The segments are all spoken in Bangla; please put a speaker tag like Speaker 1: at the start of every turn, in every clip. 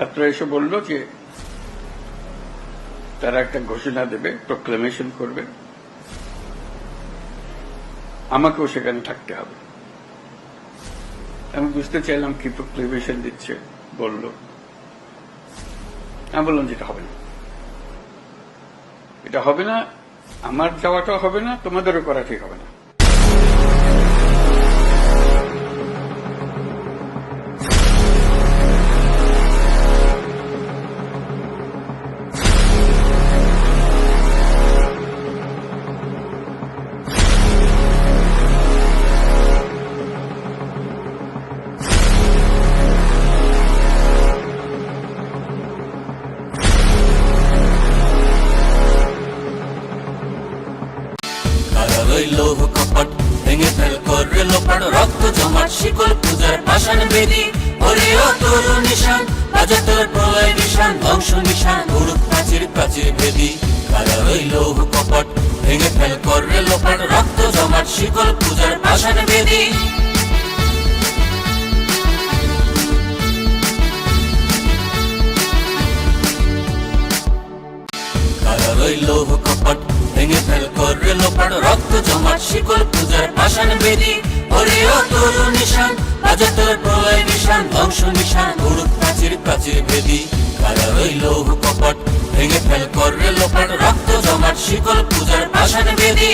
Speaker 1: ছাত্র এসে বলল যে তারা একটা ঘোষণা দেবে প্রোক্লেমেশন করবে। আমাকেও সেখানে থাকতে হবে। আমি বুঝতে চাইলাম কি প্রোক্লেমেশন দিচ্ছে, বলল। আমি বললাম যেটা হবে না। এটা হবে না, আমার যাওয়াটাও হবে না, তোমাদেরও করা ঠিক হবে না।
Speaker 2: কারা লোভ কপট ভেঙে ফেল করে লোপাট রক্ত জমাট, শিকল পূজার পাষাণ বেদি ওরে ও তোর নিশান রাজা তোর প্রলয় নিশান, ধ্বংস নিশান উড়ুক প্রাচীর প্রাচীর বেদি কারা লোভ কপট ভেঙে ফেল করে লোপাট রক্ত জমাট, শিকল পূজার পাষাণ বেদি। রক্ত জমাট শিকল পূজার পাষাণ বেদি ওরে ও তোর নিশান বাজা তোর প্রলয় নিশান, ধ্বংস নিশান উড়ুক প্রাচীর প্রাচীর ভেদি। কারা রইল কপট ভেঙে ফেল করে লোপাট রক্ত জমাট শিকল পূজার পাষাণ বেদি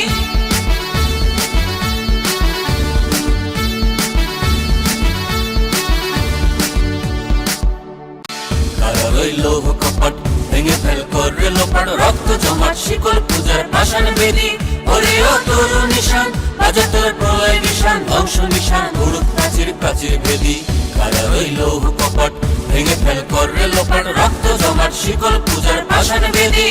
Speaker 2: রইল কপট ভেঙে ফেল করে লোপাট রক্ত জমাট শিকল পূজার পাষাণ বেদি ওরে ও তোর নিশান বাজা তোর প্রলয় নিশান, ধ্বংস নিশান উড়ুক প্রাচীর প্রাচীর ভেদি। কারা রইল কপট ভেঙে ফেল করে লোপাট, রক্ত জমাট, শিকল পূজার পাষাণ বেদি।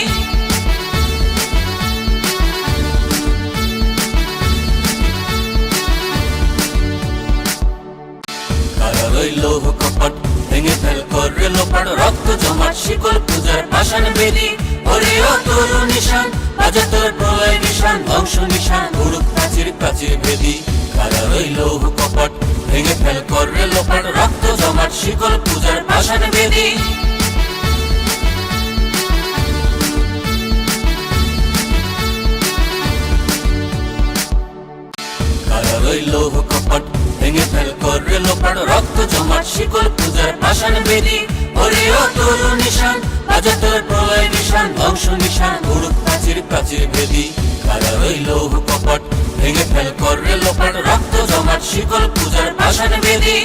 Speaker 2: কারা রইল কপট ভেঙে ফেল করে লোপাট, রক্ত জমাট, শিকল পূজার পাষাণ বেদি। ওরে ও তোর নিশান বাজা তোর নিশান ধ্বংস নিশান উড়ুক প্রাচীর প্রাচীর ভেদি। কারা রইল কপট, ভেঙে ফেল করে লোপাট, রক্ত জমাট, শিকল পূজার পাষাণ বেদি। কারা কপট, ভেঙে ফেল করে লোপাট, রক্ত জমাট, শিকল পূজার পাষাণ বেদি। ওরে ও তোর নিশান বাজা তোর প্রলয় নিশান ধ্বংস নিশান উড়ুক প্রাচীর প্রাচীর ভেদি। কপট করে লোপাট রক্ত জমাট শিকল পূজার পাষাণ বেদি